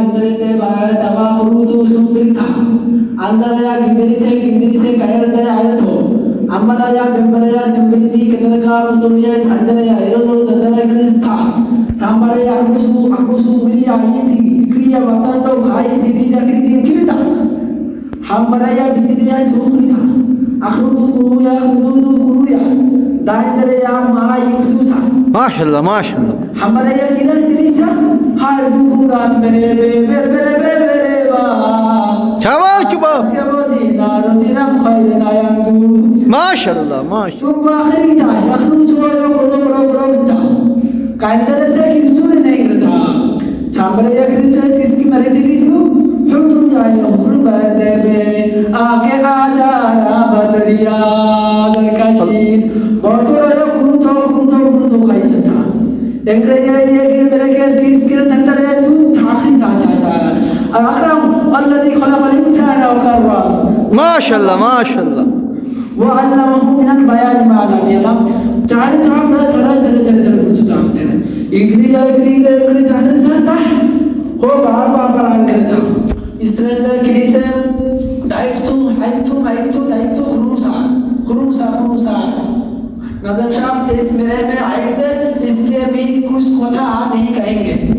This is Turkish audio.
gindirite bagara taba urutu sundrita andaraya gindirite gindirise kayartaya ayatho ammaraya bemmaraya timbiriti ketanaka mutumya sandaraya erodoro dandara gindirita tambaraya akusu akusu ugriya ayiti ikriya vatato khai thidi jakriti kirita hambaraya bidiriya sukrita akhrutu khuruya khurutu khuruya daindaraya maa yuksusa mashallah mashallah hambaraya kiran dirisa Çava çuba. Maşallah maşallah. Enkraya ye ki bereket diskir tanda الأكرم الذي خلق الإنسان وكرم ما شاء الله ما شاء الله وعلمه من البيان ما لم يلم تعالى تعالى تعالى تعالى تعالى تعالى يجري لا يجري لا يجري تعالى تعالى هو بعار بعار عن كذا استنى كنيسة دعيتو عيتو عيتو دعيتو خروسا خروسا خروسا نظر شام اسم رمى عيدة इसलिए भी कुछ खोता नहीं कहेंगे